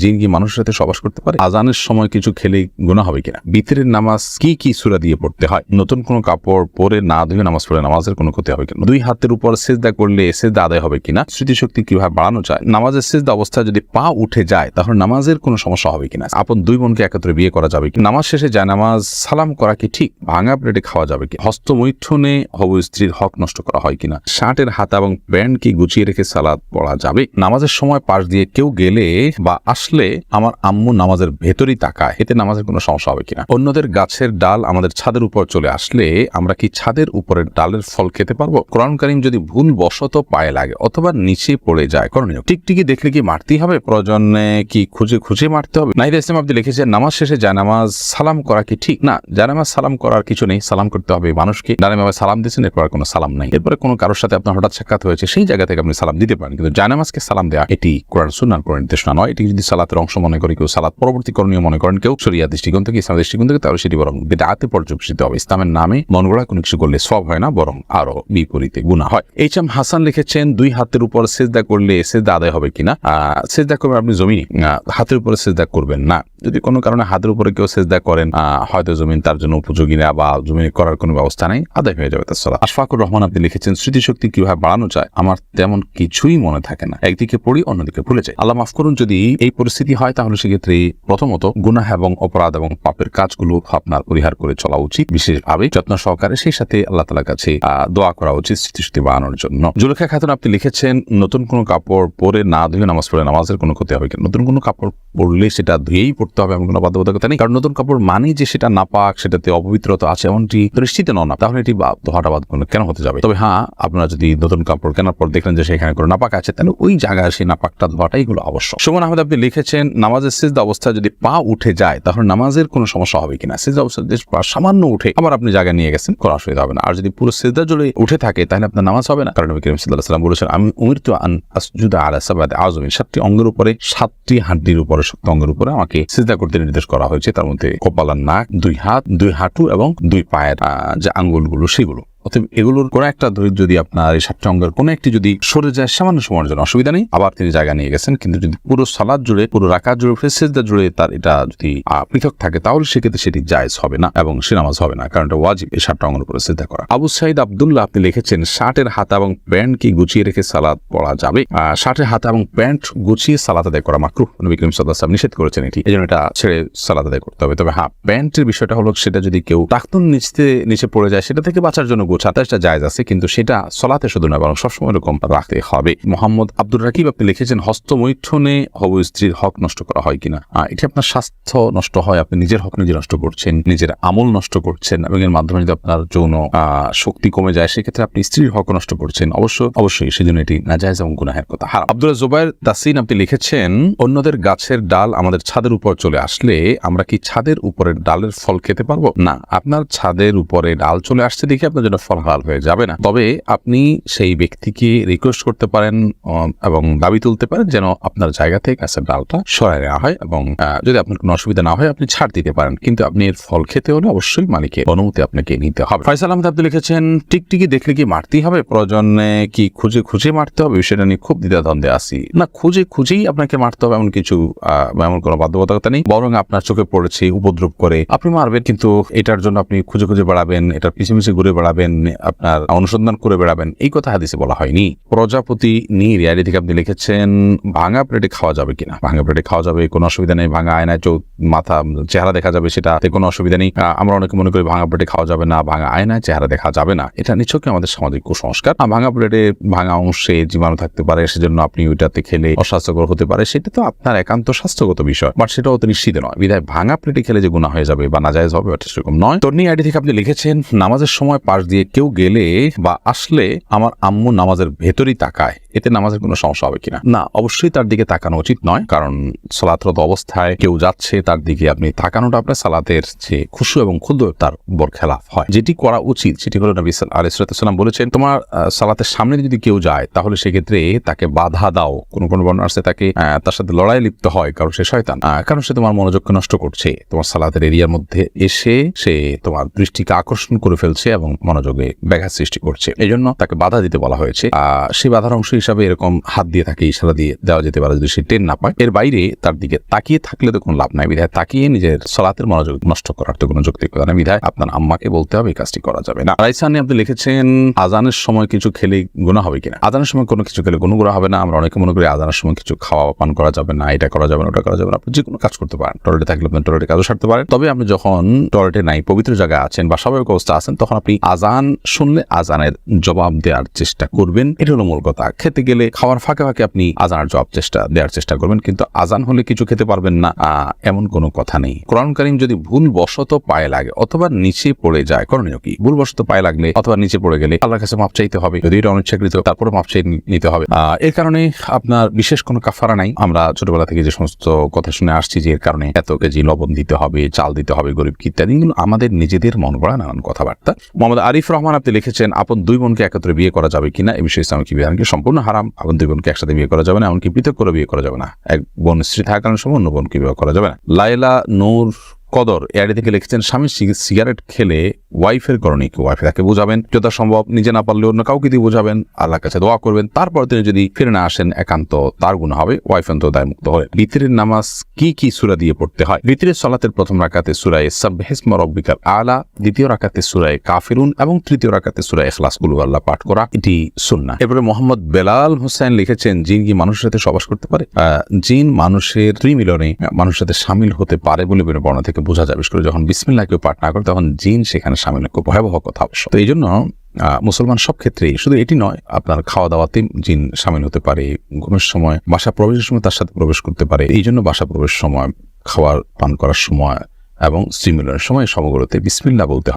জিন কি মানুষের সাথে সবাস করতে পারে? আজানের সময় কিছু খেলে গুণা হবে কিনা? বিতরের নামাজ কি কি সুরা দিয়ে পড়তে হয়? নতুন কোনো কাপড় পরে না ধুয়ে নামাজ পড়ে নামাজের কোনো ক্ষতি হবে কিনা? দুই হাতের উপর সেজদা করলে সেজদা আদায় হবে কিনা? স্মৃতিশক্তি কীভাবে বাড়ানো যায়? নামাজের সেজদা অবস্থায় যদি পা উঠে যায়, তাহলে নামাজের কোনো সমস্যা হবে কিনা? আপন দুই বোনকে একত্রে বিয়ে করা যাবে কি নামাজ শেষে যায় নামাজ সালাম করা কি ঠিক? ভাঙা প্লেটে খাওয়া যাবে কি হস্তমৈথুনে হবু স্ত্রীর হক নষ্ট করা হয় কিনা? শার্টের হাতা এবং প্যান্ট কি গুছিয়ে রেখে সালাদ পড়া যাবে? নামাজের সময় পাশ দিয়ে কেউ গেলে বা আসলে আমার আম্মু নামাজের ভেতরই তাকায়, এতে নামাজের কোনো সমস্যা হবে কিনা? অন্যদের গাছের ডাল আমাদের ছাদের উপর চলে আসলে আমরা কি ছাদের উপরের ডালের ফল খেতে পারব? কোরআন করিম যদি ভুল বশত পায়ে লাগে অথবা নিচে পড়ে যায়, করণীয় টিকটিকি দেখলে কি মারতেই হবে? প্রয়োজনে কি খুঁজে খুঁজে মারতে হবে? নাইদ ইসলাম আপনি লিখেছেন, নামাজ শেষে জানামাজ সালাম করা কি ঠিক? না, জানামাজ সালাম করার কিছু নেই, সালাম করতে হবে মানুষকে। জানামাজ সালাম দিচ্ছেন এরপর কোনো সালাম নাই। এরপরে কোনো কারোর সাথে আপনার হঠাৎ সাক্ষাৎ হয়েছে, সেই জায়গা থেকে আপনি সালাম দিতে পারেন, কিন্তু জানামাজকে সালাম দেওয়া এটি কোরআন সুন্নার কোরআন নির্দেশনা নয়, এটি যদি সালাতের অংশ মনে করে কেউ সালাত পরবর্তী করণীয় মনে করেন কেউ শরিয়া দৃষ্টিকোণ থেকে, ইসলাম দৃষ্টিকোণ থেকে, তাহলে সেটি বরং বেদাতে পর্যবেসিত হবে। ইসলামের নামে মন গড়া কোনো কিছু করলে সব হয় না, বরং আরও বিপরীতে গুণা হয়। এইচ এম হাসান লিখেছেন, দুই হাতের উপর সেজদা করলে সেজদা আদায় হবে কিনা? সেজদা করবেন আপনি জমিনে হাতের উপরে সেজদা করবেন না। যদি কোনো কারণে হাতের উপরে কেউ সেজদা করেন হয়তো জমিন তার জন্য উপযোগী না বা জমিনে করার কোনো ব্যবস্থা নেই, আদায় হয়ে যাবে তার সালাত। আশফাকুর রহমান আপনি লিখেছেন, স্মৃতিশক্তি কীভাবে বাড়ানো যায়, আমার তেমন কিছুই মনে থাকে না। একদিকে পড়ি, অন্যদিকে ভুলে যায় আল্লাহ মাফ করুন, যদি এই পরিস্থিতি হয়, তাহলে সেক্ষেত্রে প্রথমত গুনাহ এবং অপরাধ এবং পাপের কাজগুলো আপনার পরিহার করে চলা উচিত। বিশেষভাবে যত্ন সহকারে সেই সাথে আল্লাহ তালার কাছে দোয়া করা উচিত স্মৃতিশক্তি বাড়ানোর জন্য। জুলেখা খাতুন আপনি লিখেছেন, নতুন কোনো কাপড় পরে না ধুয়ে নামাজ পড়ে নামাজের কোনো ক্ষতি হবে কিনা? নতুন কোনো কাপড় পরলে সেটা ধুয়েই পড়তে হবে এমন কোনো বাধ্যবাধকতা নেই? কারণ নতুন কাপড় মানেই যে সেটা নাপাক সেটাতে অপবিত্রতা আছে, এমনটি নিশ্চিত নন না। তাহলে এটি ধোয়াটা বাদ কেন হতে যাবে? তবে হ্যাঁ আপনারা যদি নতুন কাপড় কেনার পর দেখলেন যে সেখানে কোনো নাপাক আছে, তাহলে ওই জায়গায় সেই নাপাকটা ধোয়াটাই গুলো আবশ্যক। সুমন আহমেদ, আপনি লিখেছেন নামাজের সিজদা অবস্থা যদি পা উঠে যায়, তাহলে নামাজের কোনো সমস্যা হবে কিনা? সিজদা অবস্থা যদি পা সামান্য উঠে, আবার আপনি জায়গায় নিয়ে গেছেন, কোনো অসুবিধা হবে না। আর যদি পুরো সিজদা জুড়ে উঠে থাকে, তাহলে আপনার নামাজ হবে না। কারণ নবী করিম সাল্লাহ সাল্লাম বলেছেন, আমি উমির তো আন আসজুদা আলা সাবাদে আজমিন সাতটি অঙ্গের উপরে, সাতটি হাড্ডির উপরে শক্ত অঙ্গের উপরে আমাকে সিজদা করতে নির্দেশ করা হয়েছে। তার মধ্যে কপালার নাক, দুই হাত, দুই হাঁটু এবং দুই পায়ের যে আঙ্গুলগুলো, সেগুলো। অতএব এগুলোর কোনো একটা যদি আপনার এই সাতটি অঙ্গের কোনো একটি যদি সরে যায়, সামান্য সময়ের জন্য অসুবিধা নেই। আবার তিনি জায়গা নিয়ে গেছেন, কিন্তু যদি পুরো সালাদ জুড়ে, পুরো রাকাত জুড়ে ফেসেজদা জুড়ে তার এটা যদি পৃথক থাকে, তাহলে সেক্ষেত্রে সেটি জায়েজ হবে না এবং সে নামাজ হবে না, কারণ এটা ওয়াজিব এই সাতটা অঙ্গের উপরে সিদ্ধা করা। আবু সাইদ আবদুল্লাহ, আপনি লিখেছেন, শার্টের হাতা এবং প্যান্ট কি গুছিয়ে রেখে সালাদ পড়া যাবে? শার্টের হাতা এবং প্যান্ট গুছিয়ে সালাদ আদায় করা মাকরু নবী করিম সাল্লাম নিষেধ করেছেন এটি। এই জন্য এটা ছেড়ে সালাদ আদায় করতে হবে। তবে হ্যাঁ প্যান্টের বিষয়টা হলো সেটা যদি কেউ টাকতুন নিচতে, নিচে পড়ে যায়, সেটা থেকে বাঁচার জন্য গোছাতে সেটা জায়জ আছে, কিন্তু সেটা সলাতে শুধু নয়, বরং সবসময় এরকম রাখতে হবে। মোহাম্মদ আব্দুর রাকিব, আপনি লিখেছেন, হস্তমৈথুনে হবু স্ত্রীর হক নষ্ট করা হয় কিনা? এটি আপনার স্বাস্থ্য নষ্ট হয়, আপনি নিজের হক নিজে নষ্ট করছেন, নিজের আমল নষ্ট করছেন, এবং এর মাধ্যমে যদি আপনার যৌন শক্তি কমে যায়, সেক্ষেত্রে আপনি স্ত্রীর হক নষ্ট করছেন। অবশ্য, অবশ্যই, সেজন্য এটি না নাজায়জ এবং গুনাহের কথা। হারাম। আব্দুল জুবাইর তাসিন আপনি লিখেছেন, অন্যদের গাছের ডাল আমাদের ছাদের উপর চলে আসলে আমরা কি ছাদের উপরের ডালের ফল খেতে পারব? না, আপনার ছাদের উপরে ডাল চলে আসছে দেখে আপনার জন্য ফল হাল হয়ে যাবে না। তবে আপনি সেই ব্যক্তিকে রিকোয়েস্ট করতে পারেন এবং দাবি তুলতে পারেন যেন আপনার জায়গা থেকে গাছের ডালটা সরাই নেওয়া হয় এবং যদি আপনার কোনো অসুবিধা না হয় আপনি ছাড় দিতে পারেন। কিন্তু আপনি এর ফল খেতে হলে অবশ্যই মালিকের অনুমতি আপনাকে নিতে হবে। ফয়সাল আহমেদ, আপনি লিখেছেন, টিকটিকি দেখলে কি মারতেই হবে? প্রয়োজনে কি খুঁজে খুঁজে মারতে হবে? সেটা নিয়ে খুব দ্বিধাদ্বন্দ্বে আসি না, খুঁজে খুঁজেই আপনাকে মারতে হবে এমন কিছু এমন কোনো বাধ্যবাধকতা নেই। বরং আপনার চোখে পড়েছে উপদ্রব করে। আপনি মারবেন, কিন্তু এটার জন্য আপনি খুঁজে খুঁজে বেড়াবেন, এটার পিছিয়ে পিছিয়ে ঘুরে বেড়াবেন আপনার অনুসন্ধান করে বেড়াবেন, এই কথা হাদিসে বলা হয়নি। প্রজাপতি নিয়ে রিয়ালি থেকে আপনি লিখেছেন, ভাঙা প্লেটে খাওয়া যাবে কিনা? ভাঙা প্লেটে খাওয়া যাবে, কোনো অসুবিধা নেই, ভাঙা আয়নায় চৌ মাথা, চেহারা দেখা যাবে, সেটাতে কোনো অসুবিধা নেই। আমরা অনেকে মনে করি ভাঙা প্লেটে খাওয়া যাবে না, ভাঙা আয়নায় চেহারা দেখা যাবে না। এটা নিছকই আমাদের সামাজিক কুসংস্কার। ভাঙা প্লেটে ভাঙা অংশে জীবাণু থাকতে পারে, সেজন্য আপনি ওইটাতে খেলে অস্বাস্থ্যকর হতে পারে, সেটা তো আপনার একান্ত স্বাস্থ্যগত বিষয়। বাট সেটাও তো নিশ্চিত নয়। বিধায় ভাঙা প্লেটে খেলে যে গুণা হয়ে যাবে বা নাজায়জ হবে ওটা সেরকম নয়। তর্নি আইডি থেকে আপনি লিখেছেন, নামাজের সময় পাশ দিয়ে কেউ গেলে বা আসলে আমার আম্মু নামাজের ভেতরই তাকায়। এতে নামাজের কোনো সমস্যা হবে কিনা? না অবশ্যই তার দিকে তাকানো উচিত নয় কারণ সালাতরত অবস্থায় কেউ যাচ্ছে তার দিকে আপনি তাকানোটা আপনার সালাতের যে খুশু এবং ক্ষুদ্র তার বর খেলাফ হয়। যেটি করা উচিত সেটি হলো নবী আলিসাল্লাম বলেছেন তোমার সালাতের সামনে যদি কেউ যায় তাহলে সেক্ষেত্রে তাকে বাধা দাও। কোনো কোনো বর্ণনা আছে তাকে তার সাথে লড়াই লিপ্ত হয় কারণ সে শয়তান। কারণ সে তোমার মনোযোগকে নষ্ট করছে। তোমার সালাতের এরিয়ার মধ্যে এসে সে তোমার দৃষ্টিকে আকর্ষণ করে ফেলছে এবং মনোযোগে ব্যাঘাত সৃষ্টি করছে। এই জন্য তাকে বাধা দিতে বলা হয়েছে। আহ, সেই বাধার অংশ হিসাবে এরকম হাত দিয়ে থাকে ইশারা দিয়ে দেওয়া যেতে পারে যদি সে টেন না পায়। এর বাইরে তার দিকে তাকিয়ে থাকলে তো কোনো লাভ নাই বিধায় তাকিয়ে নিজের সলাতের মনোযোগ নষ্ট করার তো কোনো যৌক্তিকতা নেই। বিধায় আপনার আম্মাকে বলতে হবে, এই কাজটি করা যাবে না। রাইসানি আপনি লিখেছেন, আজানের সময় কিছু খেলে গুণা হবে কিনা? আজানের সময় কোনো কিছু খেলে কোনো গুণা হবে না। আমরা অনেকে মনে করি আজানের সময় কিছু খাওয়া পান করা যাবে না, এটা করা যাবে না, ওটা করা যাবে না। যে কোনো কাজ করতে পারেন। টয়লেটে থাকলে আপনি টয়লেটে কাজও সারতে পারেন। তবে আপনি যখন টয়লেটে নাই, পবিত্র জায়গায় আছেন বা স্বাভাবিক অবস্থা আছেন, তখন আপনি আজান শুনলে আজানের জবাব দেওয়ার চেষ্টা করবেন। এটা হলো মূল কথা। খেতে গেলে খাওয়ার ফাঁকে ফাঁকে আপনি আজানের জবাব চেষ্টা, দেওয়ার চেষ্টা করবেন, কিন্তু আজান হলে কিছু খেতে পারবেন না। এমন কোনো কথা নেই। কোরআন কারিম যদি ভুল বশত পায়ে লাগে, অথবা নিচে পড়ে যায়, করণীয় কি? ভুল বশত পায়ে লাগলে অথবা নিচে পড়ে গেলে আল্লাহর কাছে মাপ চাইতে হবে। যদি এটা অনিচ্ছাকৃত তারপরে মাপ চাই নিতে হবে। এর কারণে আপনার বিশেষ কোনো কাফারা নাই। আমরা ছোটবেলা থেকে যে সমস্ত কথা শুনে আসছি যে এর কারণে এত কেজি লবণ দিতে হবে, চাল দিতে হবে, গরিব কি ইত্যাদি আমাদের নিজেদের মন গড়া নানান কথাবার্তা। মোহাম্মদ আরিফ রহমান আপনি লিখেছেন, আপন দুই বোনকে একত্রে বিয়ে করা যাবে কিনা, এ বিষয়ে ইসলামিক বিধান কি সম্পূর্ণ হারাম, আপন দুই বোনকে একসাথে বিয়ে করা যাবে না, এমনকি পৃথক করে বিয়ে করা যাবে না। এক বোন স্ত্রী থাকার সময় অন্য বোনকে বিয়ে করা যাবে না। লাইলা নূর কদর এআইডি থেকে লিখেছেন, স্বামী সিগারেট খেলে ওয়াইফের করণে কি? ওয়াইফে তাকে বোঝাবেন যথা সম্ভব নিজে না পারলে অন্য কাউকে দিয়ে বোঝাবেন, আল্লাহর কাছে দোয়া করবেন, তারপর তিনি যদি ফিরে না আসেন, একান্ত তার গুণ হবে, ওয়াইফ অন্ত দায় মুক্ত হলে ভিতরের নামাজ কি কি সুরা দিয়ে পড়তে হয়? ভিতরের সলাতের প্রথম রাকাতে সুরায় সাবহেসমা রব্বিকার আলা, দ্বিতীয় রাকাতে সুরায় কাফিরুন এবং তৃতীয় রাকাতে সুরায় এখলাসগুলো আল্লাহ পাঠ করা, এটি সুন্না এরপরে মোহাম্মদ বেলাল হোসেন লিখেছেন, জিন কি মানুষের সাথে সবাস করতে পারে? জিন মানুষের ত্রিমিলনে মানুষের সাথে সামিল হতে পারে বলে বিভিন্ন বর্ণ থেকে বোঝা যাবে বিশেষ করে যখন বিসমিল্লা কেউ পাঠ না করে, তখন জিন সেখানে সামিল খুব ভয়াবহ কথা অবশ্য। তো এই জন্য মুসলমান সব ক্ষেত্রেই শুধু এটি নয়, আপনার খাওয়া দাওয়াতে জিন সামিল হতে পারে, ঘুমের সময় বাসা প্রবেশের সময় তার সাথে প্রবেশ করতে পারে। এই জন্য বাসা প্রবেশের সময়, খাওয়ার, পান করার সময় এবং স্ত্রী সময় সমগ্রতে বিসমিল্লা বলতে